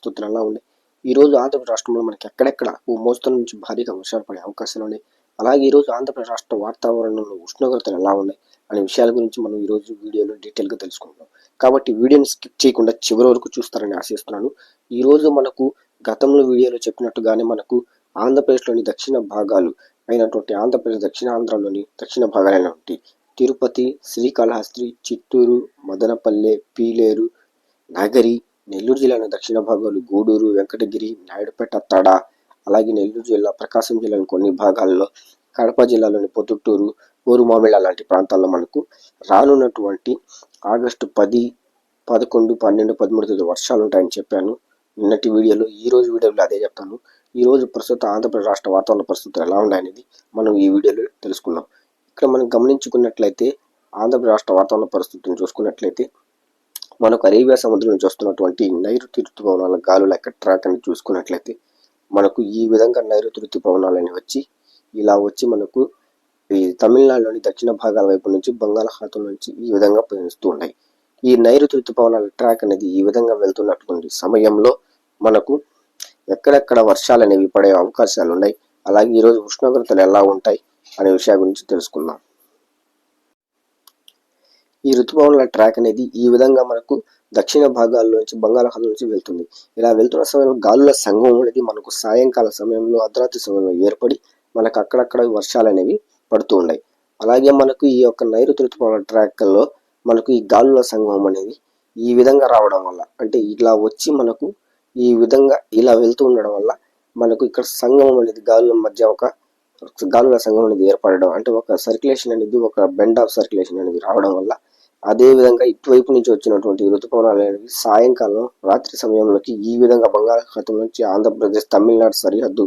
స్థుతులలో ఉంది. ఉన్నాయి ఈ రోజు ఆంధ్రప్రదేశ్ రాష్ట్రంలో మనకి ఎక్కడెక్కడ ఓ మోస్తరు నుంచి భారీగా వర్షాలు పడే అవకాశాలు ఉన్నాయి. అలాగే ఈరోజు ఆంధ్రప్రదేశ్ రాష్ట్ర వాతావరణంలో ఉష్ణోగ్రతలు ఎలా ఉన్నాయి అనే విషయాల గురించి మనం ఈరోజు వీడియోలో డీటెయిల్గా తెలుసుకుంటాం కాబట్టి వీడియోని స్కిప్ చేయకుండా చివరి వరకు చూస్తారని ఆశిస్తున్నాను. ఈరోజు మనకు గతంలో వీడియోలో చెప్పినట్టుగానే మనకు ఆంధ్రప్రదేశ్లోని దక్షిణ భాగాలు అయినటువంటి ఆంధ్రప్రదేశ్ దక్షిణ ఆంధ్రలోని దక్షిణ భాగాలైనటువంటి తిరుపతి శ్రీకాళహస్తి చిత్తూరు మదనపల్లె పీలేరు నగరి నెల్లూరు జిల్లాను దక్షిణ భాగాలు గూడూరు వెంకటగిరి నాయుడుపేట తడ అలాగే నెల్లూరు జిల్లా ప్రకాశం జిల్లాలోని కొన్ని భాగాల్లో కడప జిల్లాలోని పొద్దుటూరు ఊరుమామిళ్ళ లాంటి ప్రాంతాల్లో మనకు రానున్నటువంటి ఆగస్టు పది పదకొండు పన్నెండు పదమూడు తేదీ వర్షాలు ఉంటాయని చెప్పాను. నిన్నటి వీడియోలో ఈ రోజు వీడియోలో అదే చెప్తాను. ఈ రోజు ప్రస్తుత ఆంధ్రప్రదేశ్ రాష్ట్ర వాతావరణ పరిస్థితులు ఎలా ఉన్నాయనేది మనం ఈ వీడియోలో తెలుసుకుందాం. ఇక్కడ మనం గమనించుకున్నట్లయితే ఆంధ్రప్రదేశ్ రాష్ట్ర వాతావరణ పరిస్థితులను చూసుకున్నట్లయితే మనకు అరేబియా సముద్రం నుంచి వస్తున్నటువంటి నైరుతి ఋతుపవనాల గాలుల యొక్క ట్రాక్ అని చూసుకున్నట్లయితే మనకు ఈ విధంగా నైరుతి ఋతుపవనాలు అనేవి వచ్చి ఇలా వచ్చి మనకు ఈ తమిళనాడులోని దక్షిణ భాగాల వైపు నుంచి బంగాళాఖాతం నుంచి ఈ విధంగా పయనిస్తూ ఉన్నాయి. ఈ నైరుతి ఋతుపవనాల ట్రాక్ అనేది ఈ విధంగా వెళ్తున్నటువంటి సమయంలో మనకు ఎక్కడెక్కడ వర్షాలు అనేవి పడే అవకాశాలు ఉన్నాయి. అలాగే ఈరోజు ఉష్ణోగ్రతలు ఎలా ఉంటాయి అనే విషయం గురించి తెలుసుకుందాం. ఈ ఋతుపవనాల ట్రాక్ అనేది ఈ విధంగా మనకు దక్షిణ భాగాల్లోంచి బంగాళాఖాతం నుంచి వెళ్తుంది. ఇలా వెళ్తున్న సమయంలో గాలుల సంఘం అనేది మనకు సాయంకాల సమయంలో అర్ధరాత్రి సమయంలో ఏర్పడి మనకు అక్కడక్కడ వర్షాలు అనేవి పడుతూ ఉన్నాయి. అలాగే మనకు ఈ యొక్క నైరుతి ఋతుపవనాల ట్రాక్లో మనకు ఈ గాలుల సంఘం అనేది ఈ విధంగా రావడం వల్ల అంటే ఇలా వచ్చి మనకు ఈ విధంగా ఇలా వెళ్తూ ఉండడం వల్ల మనకు ఇక్కడ సంఘం అనేది గాలుల మధ్య ఒక గాలుల సంఘం అనేది ఏర్పడడం అంటే ఒక సర్క్యులేషన్ అనేది ఒక బెండ్ ఆఫ్ సర్క్యులేషన్ అనేది రావడం వల్ల అదేవిధంగా ఇటువైపు నుంచి వచ్చినటువంటి ఋతుపవనాలు అనేవి సాయంకాలం రాత్రి సమయంలోకి ఈ విధంగా బంగాళాఖాతం నుంచి ఆంధ్రప్రదేశ్ తమిళనాడు సరిహద్దు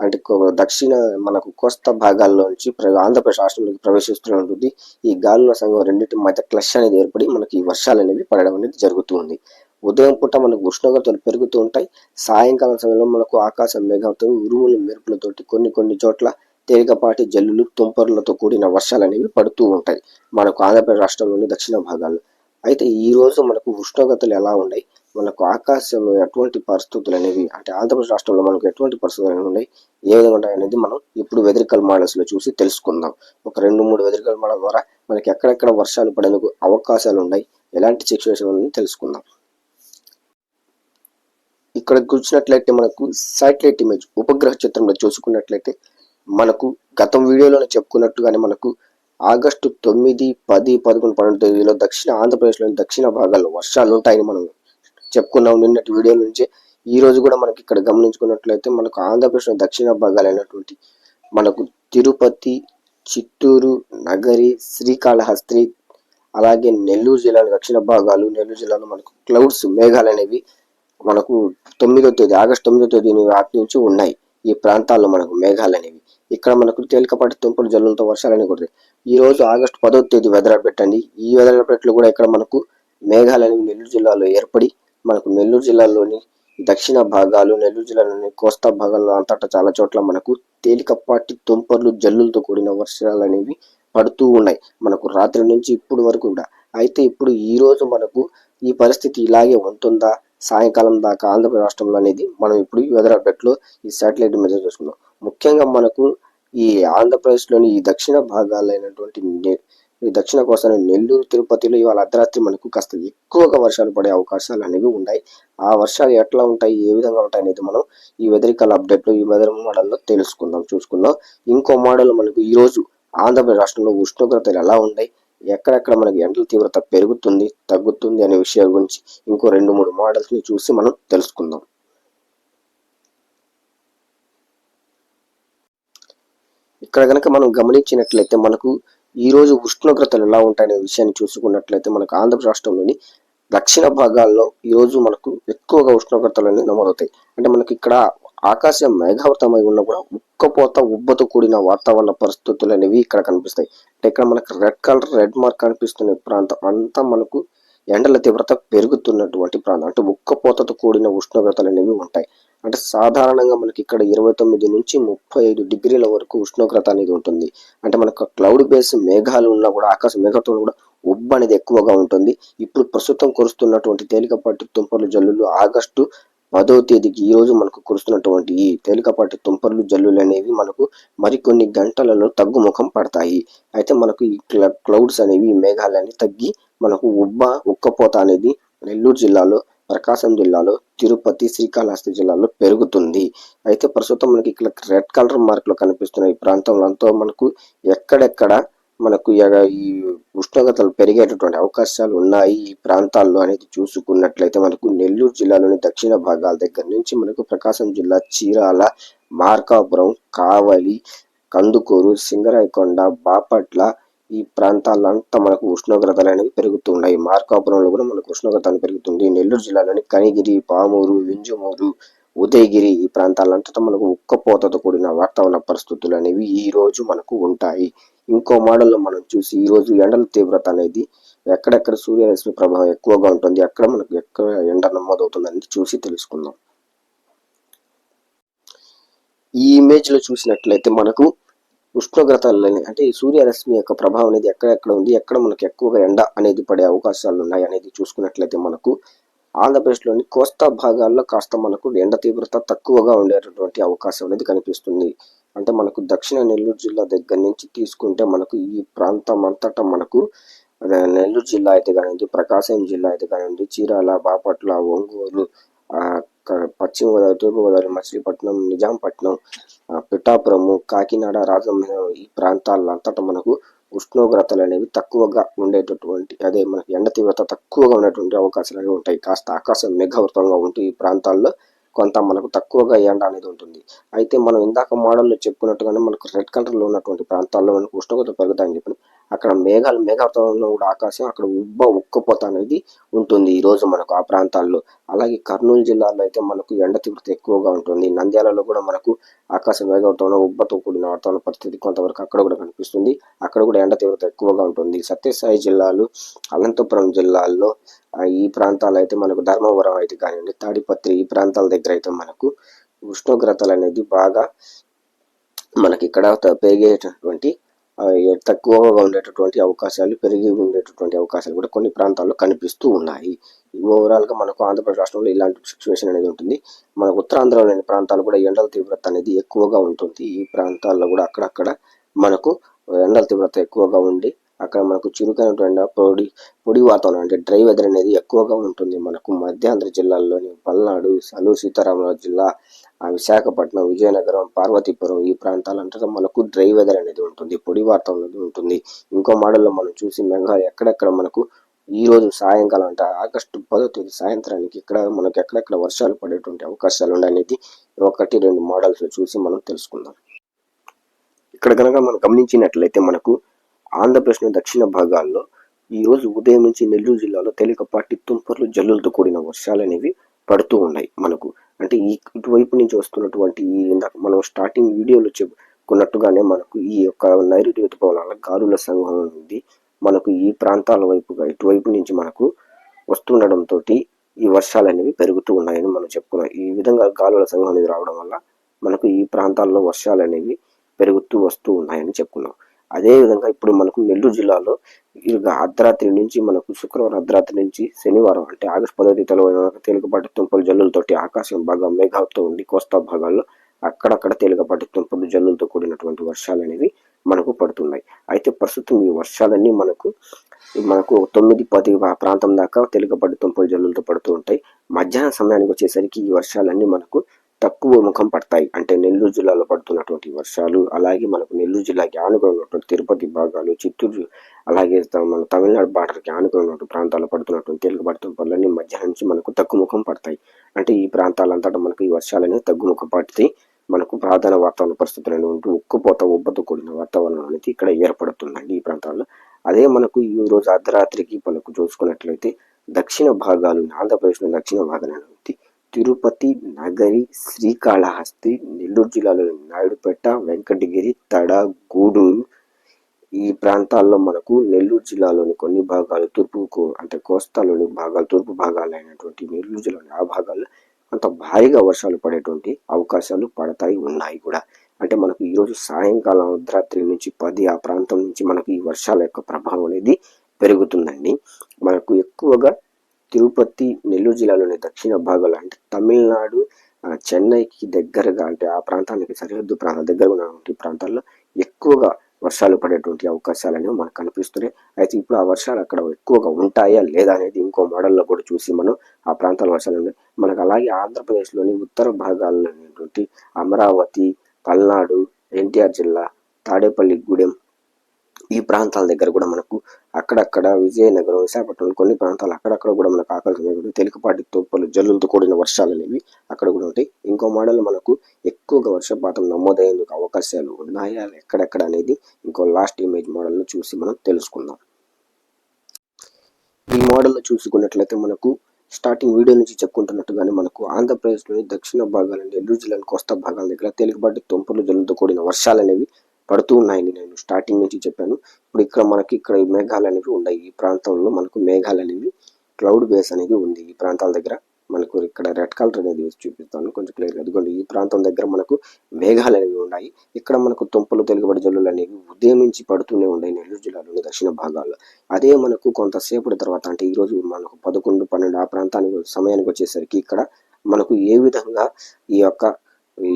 అంటే దక్షిణ మనకు కోస్తా భాగాల్లో నుంచి ప్ర- ఆంధ్రప్రదేశ్ రాష్ట్రంలోకి ప్రవేశిస్తున్నటువంటి ఈ గాలుల సంఘం రెండింటి మధ్య క్లష్ అనేది ఏర్పడి మనకి ఈ వర్షాలు అనేవి పడడం అనేది జరుగుతూ ఉంది. ఉదయం పూట మనకు ఉష్ణోగ్రతలు పెరుగుతూ ఉంటాయి. సాయంకాలం సమయంలో మనకు ఆకాశం మేఘంతో ఉరుములు మెరుపులతోటి కొన్ని కొన్ని చోట్ల తేలికపాటి జల్లులు తుంపరులతో కూడిన వర్షాలు అనేవి పడుతూ ఉంటాయి మనకు ఆంధ్రప్రదేశ్ రాష్ట్రంలోని దక్షిణ భాగాల్లో. అయితే ఈ రోజు మనకు ఉష్ణోగ్రతలు ఎలా ఉన్నాయి? మనకు ఆకాశంలో ఎటువంటి పరిస్థితులు అనేవి అంటే ఆంధ్రప్రదేశ్ రాష్ట్రంలో మనకు ఎటువంటి పరిస్థితులు అనేవి ఉన్నాయి? ఏ విధంగా ఉంటాయి అనేది మనం ఇప్పుడు వెదరికల్ మోడల్స్లో చూసి తెలుసుకుందాం. ఒక రెండు మూడు వెదరికల్ మోడల్ ద్వారా మనకి ఎక్కడెక్కడ వర్షాలు పడేందుకు అవకాశాలు ఉన్నాయి? ఎలాంటి సిచ్యువేషన్ ఉందని తెలుసుకుందాం. ఇక్కడ చూసినట్లయితే మనకు శాటిలైట్ ఇమేజ్ ఉపగ్రహ చిత్రంలో చూసుకున్నట్లయితే మనకు గతం వీడియోలోనే చెప్పుకున్నట్టుగానే మనకు ఆగస్టు తొమ్మిది పది పదకొండు పన్నెండు తేదీలో దక్షిణ ఆంధ్రప్రదేశ్లోని దక్షిణ భాగాల్లో వర్షాలు ఉంటాయని మనం చెప్పుకున్నాం నిన్నటి వీడియో నుంచే. ఈ రోజు కూడా మనకి ఇక్కడ గమనించుకున్నట్లయితే మనకు ఆంధ్రప్రదేశ్లో దక్షిణ భాగాలైనటువంటి మనకు తిరుపతి చిత్తూరు నగరి శ్రీకాళహస్తి అలాగే నెల్లూరు జిల్లాలో దక్షిణ భాగాలు నెల్లూరు జిల్లాలో మనకు క్లౌడ్స్ మేఘాలు అనేవి మనకు తొమ్మిదో తేదీ ఆగస్టు తొమ్మిదో తేదీ వాటి నుంచి ఉన్నాయి. ఈ ప్రాంతాల్లో మనకు మేఘాలు అనేవి ఇక్కడ మనకు తేలికపాటి తుంపులు జల్లులతో వర్షాలు అనేవి కురుతాయి ఈ రోజు ఆగస్టు పదో తేదీ వెదర్ పెట్టండి ఈ వెదర్ కూడా ఇక్కడ మనకు మేఘాలు అనేవి నెల్లూరు జిల్లాలో ఏర్పడి మనకు నెల్లూరు జిల్లాలోని దక్షిణ భాగాలు నెల్లూరు జిల్లాలోని కోస్తా భాగాల్లో అంతటా చాలా చోట్ల మనకు తేలికపాటి తుంపర్లు జల్లులతో కూడిన వర్షాలు అనేవి పడుతూ ఉన్నాయి. మనకు రాత్రి నుంచి ఇప్పుడు వరకు కూడా. అయితే ఇప్పుడు ఈ రోజు మనకు ఈ పరిస్థితి ఇలాగే ఉంటుందా? సాయంకాలం దాకా ఆంధ్రప్రదేశ్ రాష్ట్రంలో అనేది మనం ఇప్పుడు ఈ వెదర్ ఈ శాటిలైట్ మెజర్ చేసుకుందాం. ముఖ్యంగా మనకు ఈ ఆంధ్రప్రదేశ్లోని ఈ దక్షిణ భాగాలైనటువంటి ఈ దక్షిణ కోసం నెల్లూరు తిరుపతిలో ఇవాళ అర్ధరాత్రి మనకు కాస్త ఎక్కువగా వర్షాలు పడే అవకాశాలు అనేవి ఉన్నాయి. ఆ వర్షాలు ఎట్లా ఉంటాయి ఏ విధంగా ఉంటాయి అనేది మనం ఈ వెదరికల్ అప్డేట్లో ఈ వెదర్ మోడల్లో తెలుసుకుందాం చూసుకుందాం. ఇంకో మోడల్ మనకు ఈరోజు ఆంధ్రప్రదేశ్ రాష్ట్రంలో ఉష్ణోగ్రతలు ఎలా ఉన్నాయి ఎక్కడెక్కడ మనకి ఎండల తీవ్రత పెరుగుతుంది తగ్గుతుంది అనే విషయాల గురించి ఇంకో రెండు మూడు మోడల్స్ని చూసి మనం తెలుసుకుందాం. ఇక్కడ కనుక మనం గమనించినట్లయితే మనకు ఈ రోజు ఉష్ణోగ్రతలు ఎలా ఉంటాయనే విషయాన్ని చూసుకున్నట్లయితే మనకు ఆంధ్రప్రదేశ్ రాష్ట్రంలోని దక్షిణ భాగాల్లో ఈ రోజు మనకు ఎక్కువగా ఉష్ణోగ్రతలు నమోదవుతాయి. అంటే మనకి ఇక్కడ ఆకాశం మేఘావృతమై ఉన్న కూడా ఉక్కపోత ఉబ్బతో కూడిన వాతావరణ పరిస్థితులు అనేవి ఇక్కడ కనిపిస్తాయి. అంటే ఇక్కడ మనకు రెడ్ కలర్ రెడ్ మార్క్ కనిపిస్తున్న ప్రాంతం అంతా మనకు ఎండల తీవ్రత పెరుగుతున్నటువంటి ప్రాంతం. అంటే ఉక్కపోతతో కూడిన ఉష్ణోగ్రతలు అనేవి ఉంటాయి. అంటే సాధారణంగా మనకి ఇక్కడ ఇరవై తొమ్మిది నుంచి ముప్పై ఐదు డిగ్రీల వరకు ఉష్ణోగ్రత అనేది ఉంటుంది. అంటే మనకు క్లౌడ్ బేస్ మేఘాలు ఉన్నా కూడా ఆకాశ మేఘతో కూడా ఉబ్బు అనేది ఎక్కువగా ఉంటుంది. ఇప్పుడు ప్రస్తుతం కురుస్తున్నటువంటి తేలికపాటి తుంపర్లు జల్లులు ఆగస్టు పదో తేదీకి ఈ రోజు మనకు కురుస్తున్నటువంటి ఈ తేలికపాటి తుంపర్లు జల్లులు అనేవి మనకు మరికొన్ని గంటలలో తగ్గుముఖం పడతాయి. అయితే మనకు ఈ క్లౌడ్స్ అనేవి మేఘాలు అనేవి తగ్గి మనకు ఉబ్బ ఉక్కపోత అనేది నెల్లూరు జిల్లాలో ప్రకాశం జిల్లాలో తిరుపతి శ్రీకాళహస్తి జిల్లాలో పెరుగుతుంది. అయితే ప్రస్తుతం మనకి ఇక్కడ రెడ్ కలర్ మార్కులు కనిపిస్తున్న ఈ ప్రాంతంలో అంతా మనకు ఎక్కడెక్కడ మనకు ఎగ- ఈ ఉష్ణోగ్రతలు పెరిగేటటువంటి అవకాశాలు ఉన్నాయి ఈ ప్రాంతాల్లో అనేది చూసుకున్నట్లయితే మనకు నెల్లూరు జిల్లాలోని దక్షిణ భాగాల దగ్గర నుంచి మనకు ప్రకాశం జిల్లా చీరాల మార్కాపురం కావలి కందుకూరు సింగరాయకొండ బాపట్ల ఈ ప్రాంతాలంతా మనకు ఉష్ణోగ్రతలు అనేవి పెరుగుతున్నాయి. మార్కాపురంలో కూడా మనకు ఉష్ణోగ్రత అనేది పెరుగుతుంది. నెల్లూరు జిల్లాలోని కనిగిరి పామూరు వింజమూరు ఉదయగిరి ఈ ప్రాంతాలంతటా మనకు ఉక్కపోతతో కూడిన వాతావరణ పరిస్థితులు అనేవి ఈ రోజు మనకు ఉంటాయి. ఇంకో మోడల్లో మనం చూసి ఈ రోజు ఎండల తీవ్రత అనేది ఎక్కడెక్కడ సూర్యరశ్మి ప్రభావం ఎక్కువగా ఉంటుంది ఎక్కడ మనకు ఎక్కడ ఎండ నమోదవుతుంది అనేది చూసి తెలుసుకుందాం. ఈ ఇమేజ్లో చూసినట్లయితే మనకు ఉష్ణోగ్రతలని అంటే ఈ సూర్యరశ్మి యొక్క ప్రభావం అనేది ఎక్కడెక్కడ ఉంది ఎక్కడ మనకు ఎక్కువగా ఎండ అనేది పడే అవకాశాలు ఉన్నాయి అనేది చూసుకున్నట్లయితే మనకు ఆంధ్రప్రదేశ్లోని కోస్తా భాగాల్లో కాస్త మనకు ఎండ తీవ్రత తక్కువగా ఉండేటటువంటి అవకాశం అనేది కనిపిస్తుంది. అంటే మనకు దక్షిణ నెల్లూరు జిల్లా దగ్గర నుంచి తీసుకుంటే మనకు ఈ ప్రాంతం అంతటా మనకు నెల్లూరు జిల్లా అయితే కానివ్వండి ప్రకాశం జిల్లా అయితే కానివ్వండి చీరాల బాపట్ల ఒంగోలు పశ్చిమ గోదావరి తూర్పు గోదావరి మచిలీపట్నం నిజాంపట్నం పిఠాపురము కాకినాడ రాజమహేంద్రం ఈ ప్రాంతాల్లో అంతటా మనకు ఉష్ణోగ్రతలు అనేవి తక్కువగా ఉండేటటువంటి అదే మనకి ఎండ తీవ్రత తక్కువగా ఉండేటువంటి అవకాశాలు అనేవి ఉంటాయి. కాస్త ఆకాశం మేఘావృతంగా ఉంటూ ఈ ప్రాంతాల్లో కొంత మనకు తక్కువగా ఎండ అనేది ఉంటుంది. అయితే మనం ఇందాక మోడల్లో చెప్పుకున్నట్టుగానే మనకు రెడ్ కలర్లో ఉన్నటువంటి ప్రాంతాల్లో మనకు ఉష్ణోగ్రత పెరుగుతాయని చెప్పిన అక్కడ మేఘాలు మేఘావృతంలో కూడా ఆకాశం అక్కడ ఉబ్బ ఉక్కపోత అనేది ఉంటుంది ఈరోజు మనకు ఆ ప్రాంతాల్లో. అలాగే కర్నూలు జిల్లాలో అయితే మనకు ఎండ తీవ్రత ఎక్కువగా ఉంటుంది. నంద్యాలలో కూడా మనకు ఆకాశం మేఘావృతంలో ఉబ్బతో కూడిన వాతావరణ పరిస్థితి కొంతవరకు అక్కడ కూడా కనిపిస్తుంది. అక్కడ కూడా ఎండ తీవ్రత ఎక్కువగా ఉంటుంది. సత్యసాయి జిల్లాలు అనంతపురం జిల్లాల్లో ఈ ప్రాంతాలు అయితే మనకు ధర్మవరం అయితే కానివ్వండి తాడిపత్రి ఈ ప్రాంతాల దగ్గర అయితే మనకు ఉష్ణోగ్రతలు అనేది బాగా మనకి ఇక్కడ పెరిగేటటువంటి తక్కువగా ఉండేటటువంటి అవకాశాలు పెరిగి ఉండేటటువంటి అవకాశాలు కూడా కొన్ని ప్రాంతాల్లో కనిపిస్తూ ఉన్నాయి. ఓవరాల్గా మనకు ఆంధ్రప్రదేశ్ రాష్ట్రంలో ఇలాంటి సిచ్యువేషన్ అనేది ఉంటుంది. మనకు ఉత్తరాంధ్రలోని ప్రాంతాలు కూడా ఎండల తీవ్రత అనేది ఎక్కువగా ఉంటుంది. ఈ ప్రాంతాల్లో కూడా అక్కడక్కడ మనకు ఎండల తీవ్రత ఎక్కువగా ఉండి అక్కడ మనకు చురుకైనటువంటి పొడి పొడి వాతావరణం అంటే డ్రై వెదర్ అనేది ఎక్కువగా ఉంటుంది. మనకు మధ్యాంధ్ర జిల్లాల్లోని పల్నాడు సలు సీతారామరాజు జిల్లా విశాఖపట్నం విజయనగరం పార్వతీపురం ఈ ప్రాంతాలంతటా మనకు డ్రై వెదర్ అనేది ఉంటుంది పొడి వాతావరణం అనేది ఉంటుంది. ఇంకో మోడల్లో మనం చూసి మేఘాలు ఎక్కడెక్కడ మనకు ఈ రోజు సాయంకాలం అంటే ఆగస్టు పదో తేదీ సాయంత్రానికి ఇక్కడ మనకు ఎక్కడెక్కడ వర్షాలు పడేటువంటి అవకాశాలు ఉన్నాయనేది ఒకటి రెండు మోడల్స్ చూసి మనం తెలుసుకుందాం. ఇక్కడ కనుక మనం గమనించినట్లయితే మనకు ఆంధ్రప్రదేశ్ దక్షిణ భాగాల్లో ఈ రోజు ఉదయం నుంచి నెల్లూరు జిల్లాలో తేలికపాటి తుంపర్లు జల్లులతో కూడిన వర్షాలు అనేవి పడుతూ ఉన్నాయి. మనకు అంటే ఈ ఇటువైపు నుంచి వస్తున్నటువంటి ఈ ఇందాక మనం స్టార్టింగ్ వీడియోలో చెప్పుకున్నట్టుగానే మనకు ఈ యొక్క నైరుతి ఋతుపవనాల గాలుల సంఘం ఉంది. మనకు ఈ ప్రాంతాల వైపుగా ఇటువైపు నుంచి మనకు వస్తుండడంతో ఈ వర్షాలు అనేవి పెరుగుతూ ఉన్నాయని మనం చెప్పుకున్నాం. ఈ విధంగా గాలుల సంఘం అనేది రావడం వల్ల మనకు ఈ ప్రాంతాల్లో వర్షాలు అనేవి పెరుగుతూ వస్తూ ఉన్నాయని చెప్పుకున్నాం. అదే విధంగా ఇప్పుడు మనకు నెల్లూరు జిల్లాలో ఇక అర్ధరాత్రి నుంచి మనకు శుక్రవారం అర్ధరాత్రి నుంచి శనివారం అంటే ఆగస్టు పదో తేదీలో తేలికపాటి తుంపలు జల్లులతోటి ఆకాశం బాగా మేఘాలతో ఉండి కోస్తా భాగాల్లో అక్కడక్కడ తేలికపాటి తుంపలు జల్లులతో కూడినటువంటి వర్షాలు అనేవి మనకు పడుతున్నాయి. అయితే ప్రస్తుతం ఈ వర్షాలన్నీ మనకు మనకు తొమ్మిది పది ప్రాంతం దాకా తేలికపాటి తుంపలు జల్లులతో పడుతూ ఉంటాయి. మధ్యాహ్నం సమయానికి వచ్చేసరికి ఈ వర్షాలన్నీ మనకు తక్కువ ముఖం పడతాయి. అంటే నెల్లూరు జిల్లాలో పడుతున్నటువంటి వర్షాలు అలాగే మనకు నెల్లూరు జిల్లాకి ఆనుకొని ఉన్నటువంటి తిరుపతి భాగాలు చిత్తూరు అలాగే మన తమిళనాడు బార్డర్కి ఆనుకొని ఉన్నటువంటి ప్రాంతాల్లో పడుతున్నటువంటి తేలిక పడుతున్న పనులన్నీ మధ్యాహ్నం నుంచి మనకు తగ్గుముఖం ముఖం పడతాయి. అంటే ఈ ప్రాంతాలంతటా మనకు ఈ వర్షాలనే తగ్గు ముఖం పడితే మనకు ప్రధాన వాతావరణ పరిస్థితులు ఉంటూ ఉక్కుపోత ఉబ్బతో కూడిన వాతావరణం అనేది ఇక్కడ ఏర్పడుతుందండి ఈ ప్రాంతాల్లో. అదే మనకు ఈ రోజు అర్ధరాత్రికి మనకు చూసుకున్నట్లయితే దక్షిణ భాగాలు ఆంధ్రప్రదేశ్లో దక్షిణ భాగాలు ఉంది తిరుపతి నగరి శ్రీకాళహస్తి నెల్లూరు జిల్లాలోని నాయుడుపేట వెంకటగిరి తడ గూడూరు ఈ ప్రాంతాల్లో మనకు నెల్లూరు జిల్లాలోని కొన్ని భాగాలు తూర్పుకు అంటే కోస్తాలోని భాగాలు తూర్పు భాగాలు అయినటువంటి నెల్లూరు జిల్లాలోని ఆ భాగాల్లో అంత భారీగా వర్షాలు పడేటువంటి అవకాశాలు పడతాయి ఉన్నాయి కూడా. అంటే మనకు ఈరోజు సాయంకాలం అర్ధరాత్రి నుంచి పది ఆ ప్రాంతం నుంచి మనకు ఈ వర్షాల యొక్క ప్రభావం అనేది పెరుగుతుందండి. మనకు ఎక్కువగా తిరుపతి నెల్లూరు జిల్లాలోని దక్షిణ భాగాలు అంటే తమిళనాడు చెన్నైకి దగ్గరగా అంటే ఆ ప్రాంతానికి సరిహద్దు ప్రాంతం దగ్గర ఉన్నటువంటి ప్రాంతాల్లో ఎక్కువగా వర్షాలు పడేటువంటి అవకాశాలు అనేవి మనకు కనిపిస్తున్నాయి. అయితే ఇప్పుడు ఆ వర్షాలు అక్కడ ఎక్కువగా ఉంటాయా లేదా అనేది ఇంకో మోడల్లో కూడా చూసి మనం ఆ ప్రాంతాల వర్షాలు ఉన్నాయి. మనకు అలాగే ఆంధ్రప్రదేశ్లోని ఉత్తర భాగాల్లో అమరావతి పల్నాడు ఎన్టీఆర్ జిల్లా తాడేపల్లి గూడెం ఈ ప్రాంతాల దగ్గర కూడా మనకు అక్కడక్కడ విజయనగరం విశాఖపట్నం కొన్ని ప్రాంతాలు అక్కడక్కడ కూడా మనకు ఆకలి తేలికపాటి తుప్పలు జల్లులతో కూడిన వర్షాలు అనేవి అక్కడ కూడా ఉంటాయి. ఇంకో మోడల్ మనకు ఎక్కువగా వర్షపాతం నమోదయ్యేందుకు అవకాశాలు ఉన్నాయా? ఎక్కడెక్కడ అనేది ఇంకో లాస్ట్ ఇమేజ్ మోడల్ను చూసి మనం తెలుసుకుందాం. ఈ మోడల్లో చూసుకున్నట్లయితే మనకు స్టార్టింగ్ వీడియో నుంచి చెప్పుకుంటున్నట్టుగానే మనకు ఆంధ్రప్రదేశ్లోని దక్షిణ భాగాల నెల్లూరు జిల్లాని కోస్తా భాగాల దగ్గర తేలికపాటి తుంపలు జల్లుతో కూడిన వర్షాలు అనేవి పడుతూ ఉన్నాయని నేను స్టార్టింగ్ నుంచి చెప్పాను. ఇప్పుడు ఇక్కడ మనకి ఇక్కడ మేఘాలు అనేవి ఉన్నాయి. ఈ ప్రాంతంలో మనకు మేఘాలు అనేవి క్లౌడ్ బేస్ అనేది ఉంది. ఈ ప్రాంతాల దగ్గర మనకు ఇక్కడ రెడ్ కలర్ అనేది చూపిస్తాను. కొంచెం క్లియర్ ఎందుకంటే ఈ ప్రాంతం దగ్గర మనకు మేఘాలు అనేవి ఉన్నాయి. ఇక్కడ మనకు తుంపలు తెలుగుబడి జల్లులు అనేవి ఉదయం నుంచి పడుతూనే ఉన్నాయి నెల్లూరు జిల్లాలోని దక్షిణ భాగాల్లో. అదే మనకు కొంతసేపటి తర్వాత అంటే ఈ రోజు మనకు పదకొండు పన్నెండు ఆ ప్రాంతానికి సమయానికి వచ్చేసరికి ఇక్కడ మనకు ఏ విధంగా ఈ యొక్క ఈ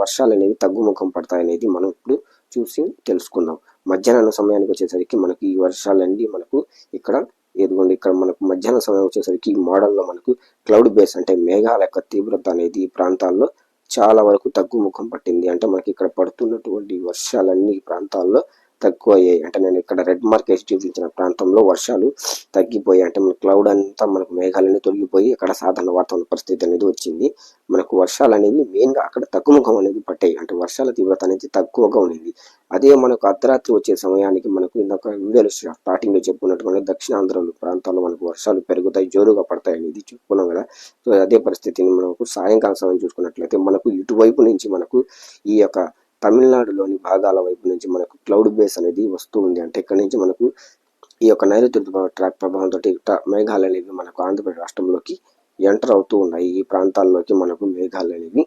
వర్షాలు అనేవి తగ్గుముఖం పడతాయి అనేది మనం ఇప్పుడు చూసి తెలుసుకుందాం. మధ్యాహ్నం సమయానికి వచ్చేసరికి మనకు ఈ వర్షాలన్నీ మనకు ఇక్కడ ఎదుగుండి ఇక్కడ మనకు మధ్యాహ్నం సమయం వచ్చేసరికి ఈ మోడల్లో మనకు క్లౌడ్ బేస్ అంటే మేఘాల యొక్క తీవ్రత అనేది ఈ ప్రాంతాల్లో చాలా వరకు తగ్గుముఖం పట్టింది. అంటే మనకి ఇక్కడ పడుతున్నటువంటి వర్షాలన్నీ ఈ ప్రాంతాల్లో తక్కువ అయ్యాయి అంటే నేను ఇక్కడ రెడ్ మార్క్ వేసి చూపించిన ప్రాంతంలో వర్షాలు తగ్గిపోయాయి. అంటే మన క్లౌడ్ అంతా మనకు మేఘాలన్నీ తొలగిపోయి అక్కడ సాధారణ వాతావరణ పరిస్థితి అనేది వచ్చింది. మనకు వర్షాలు అనేవి మెయిన్గా అక్కడ తగ్గుముఖం అనేది పట్టాయి. అంటే వర్షాల తీవ్రత అనేది తక్కువగా ఉండింది అదే మనకు అర్ధరాత్రి వచ్చే సమయానికి మనకు ఇందాక వీడియోలు స్టార్టింగ్లో చెప్పుకున్నట్టుగా దక్షిణాంధ్ర ప్రాంతాల్లో మనకు వర్షాలు పెరుగుతాయి జోరుగా పడతాయి అనేది చెప్పుకున్నాం కదా. సో అదే పరిస్థితిని మనకు సాయంకాలం సమయం చూసుకున్నట్లయితే మనకు ఇటువైపు నుంచి మనకు ఈ యొక్క తమిళనాడులోని భాగాల వైపు నుంచి మనకు క్లౌడ్ బేస్ అనేది వస్తూ ఉంది. అంటే ఇక్కడ నుంచి మనకు ఈ యొక్క నైరుతి ట్రాక్ ప్రభావంతో మేఘాలు అనేవి మనకు ఆంధ్రప్రదేశ్ రాష్ట్రంలోకి ఎంటర్ అవుతూ ఉన్నాయి. ఈ ప్రాంతాల్లోకి మనకు మేఘాలు అనేవి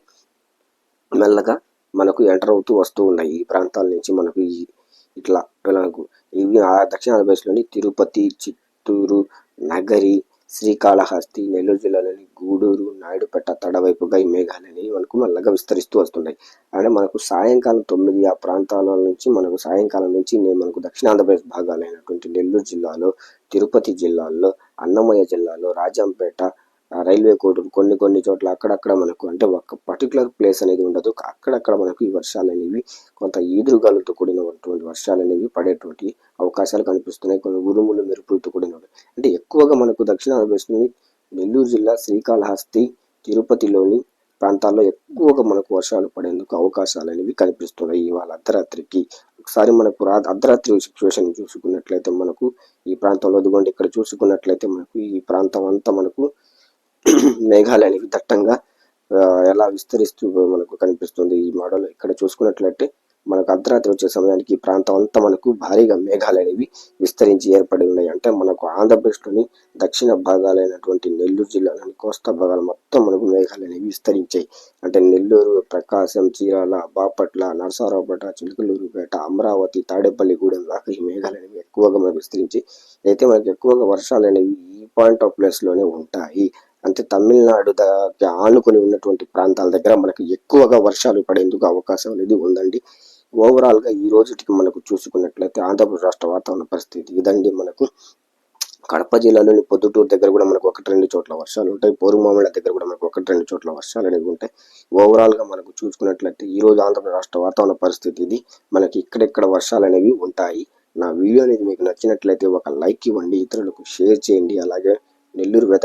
మెల్లగా మనకు ఎంటర్ అవుతూ వస్తూ ఉన్నాయి. ఈ ప్రాంతాల నుంచి మనకు ఈ ఇట్లా మనకు ఇవి ఆ దక్షిణ ఆంధ్రప్రదేశ్లోని తిరుపతి చిత్తూరు నగరి శ్రీకాళహస్తి నెల్లూరు జిల్లాలోని గూడూరు నాయుడుపేట తడవైపుగా ఈ మేఘాలని మనకు మెల్లగా విస్తరిస్తూ వస్తున్నాయి. అంటే మనకు సాయంకాలం తొమ్మిది ఆ ప్రాంతాల నుంచి మనకు సాయంకాలం నుంచి మనకు దక్షిణ ఆంధ్రప్రదేశ్ భాగాలైనటువంటి నెల్లూరు జిల్లాలో తిరుపతి జిల్లాలో అన్నమయ్య జిల్లాలో రాజంపేట రైల్వే కోడూరు కొన్ని కొన్ని చోట్ల అక్కడక్కడ మనకు అంటే ఒక పర్టికులర్ ప్లేస్ అనేది ఉండదు. అక్కడక్కడ మనకు ఈ వర్షాలు అనేవి కొంత ఈదురుగాలతో కూడినటువంటి వర్షాలు అనేవి పడేటువంటి అవకాశాలు కనిపిస్తున్నాయి. కొన్ని ఉరుములు మెరుపులతో కూడిన అంటే ఎక్కువగా మనకు దక్షిణ ఆంధ్రప్రదేశ్లోని నెల్లూరు జిల్లా శ్రీకాళహస్తి తిరుపతిలోని ప్రాంతాల్లో ఎక్కువగా మనకు వర్షాలు పడేందుకు అవకాశాలు అనేవి కనిపిస్తున్నాయి. ఇవాళ అర్ధరాత్రికి ఒకసారి మనకు రా అర్ధరాత్రి సిచ్యువేషన్ చూసుకున్నట్లయితే మనకు ఈ ప్రాంతంలో ఇదిగోండి ఇక్కడ చూసుకున్నట్లయితే మనకు ఈ ప్రాంతం అంతా మనకు మేఘాలు అనేవి దట్టంగా ఎలా విస్తరిస్తూ మనకు కనిపిస్తుంది ఈ మోడల్ ఇక్కడ చూసుకున్నట్లయితే మనకు అర్ధరాత్రి వచ్చే సమయానికి ఈ ప్రాంతం అంతా మనకు భారీగా మేఘాలు అనేవి విస్తరించి ఏర్పడి ఉన్నాయి. అంటే మనకు ఆంధ్రప్రదేశ్లోని దక్షిణ భాగాలైనటువంటి నెల్లూరు జిల్లాలోని కోస్తా భాగాలు మొత్తం మనకు మేఘాలు అనేవి విస్తరించాయి. అంటే నెల్లూరు ప్రకాశం చీరాల బాపట్ల నరసారావుపేట చిలుకలూరుపేట అమరావతి తాడేపల్లిగూడెం దాకా ఈ మేఘాలు అనేవి ఎక్కువగా మనకు విస్తరించి అయితే మనకు ఎక్కువగా వర్షాలు అనేవి ఈ పాయింట్ ఆఫ్ ప్లేస్లోనే ఉంటాయి. అంటే తమిళనాడు ఆనుకుని ఉన్నటువంటి ప్రాంతాల దగ్గర మనకు ఎక్కువగా వర్షాలు పడేందుకు అవకాశం అనేది ఉందండి. ఓవరాల్గా ఈ రోజుకి మనకు చూసుకున్నట్లయితే ఆంధ్రప్రదేశ్ రాష్ట్ర వాతావరణ పరిస్థితి ఇదండి మనకు. కడప జిల్లాలోని పొద్దుటూరు దగ్గర కూడా మనకు ఒకటి రెండు చోట్ల వర్షాలు ఉంటాయి. పోరుమామల దగ్గర కూడా మనకు ఒకటి రెండు చోట్ల వర్షాలు అనేవి ఉంటాయి. ఓవరాల్గా మనకు చూసుకున్నట్లయితే ఈ రోజు ఆంధ్రప్రదేశ్ రాష్ట్ర వాతావరణ పరిస్థితి ఇది. మనకి ఇక్కడెక్కడ వర్షాలు అనేవి ఉంటాయి. నా వీడియో అనేది మీకు నచ్చినట్లయితే ఒక లైక్ ఇవ్వండి ఇతరులకు షేర్ చేయండి. అలాగే నెల్లూరు